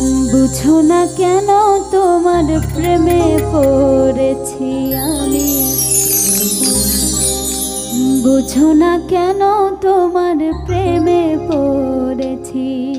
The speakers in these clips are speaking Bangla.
বুঝো না কেন তোমার প্রেমে পড়েছি আমি? বুঝো না কেন তোমার প্রেমে পড়েছি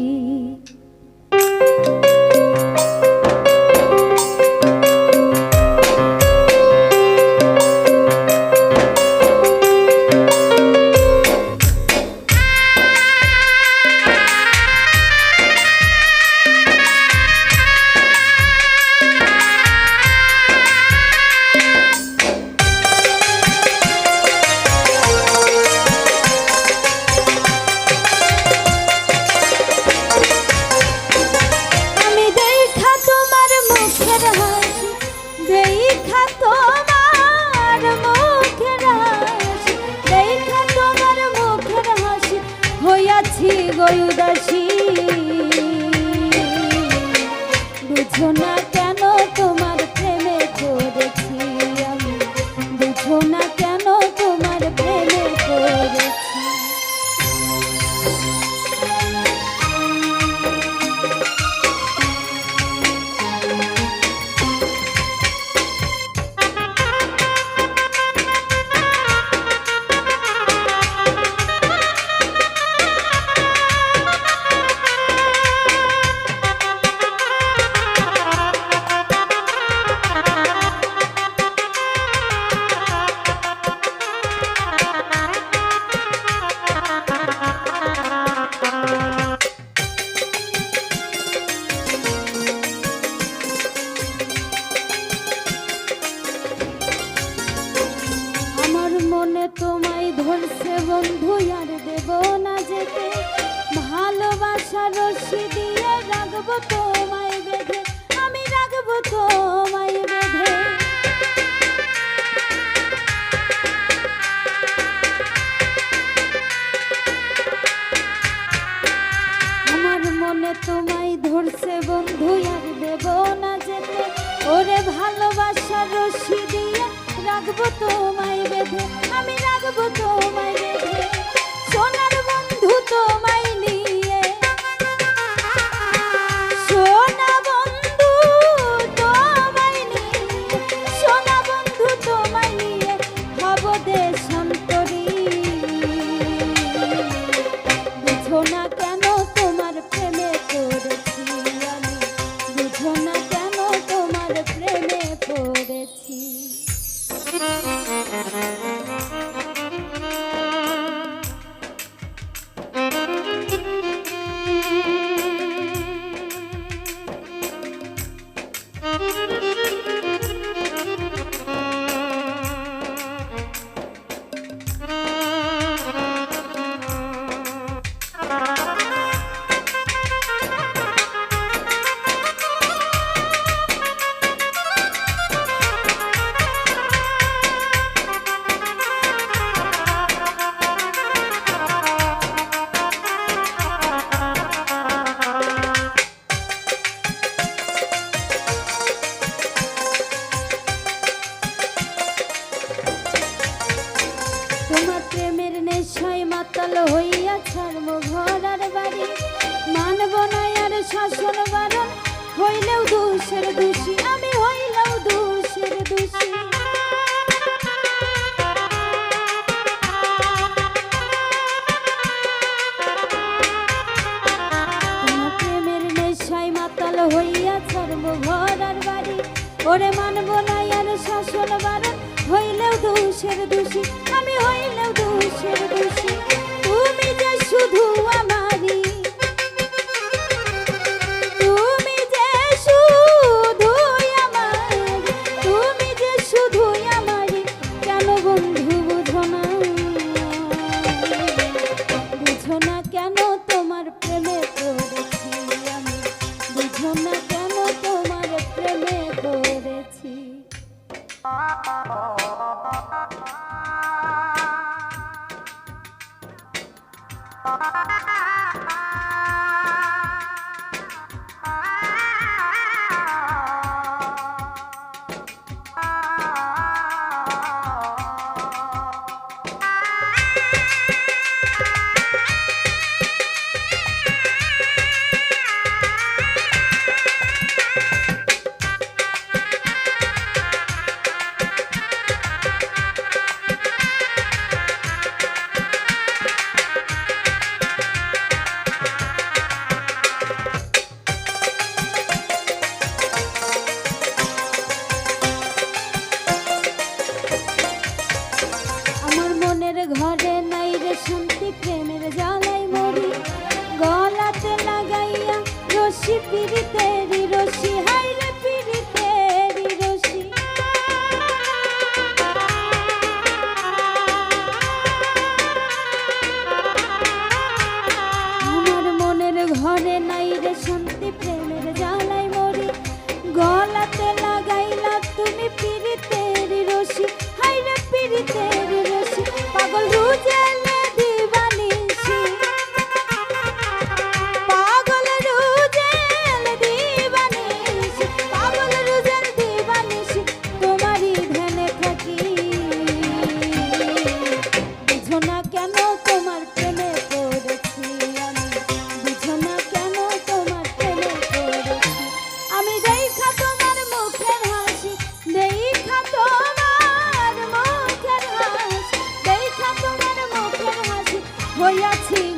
ごゆで মনে তোমায় ধরছে বন্ধু, আর দেব না যেতে। ভালোবাসার রশি দিয়ে রাখব তোমায় বেঁধে। আমি রাখব তোমায় বেঁধে। আমার মনে তোমায় ধরছে বন্ধু, আর দেব না যেতে। ওরে ভালোবাসার রশি দিয়ে রাখব তোমায় আমি শাসন বারণ হইলেও দোষের দোষী, আমি হইলেও দোষের দোষী। প্রেমের নেশায় মাতাল হইয়া ছাড়ব ঘরার বাড়ি, ওরে মানব না আর শাসন বারণ হইলেও দোষের দোষী, আমি হইলেও দোষের দোষী। মনের ঘরে নাই রে শুনতি প্রেমের জ্বালাই মরি। গলাতে লাগাইয়া রশি পিড়িতেরি রশি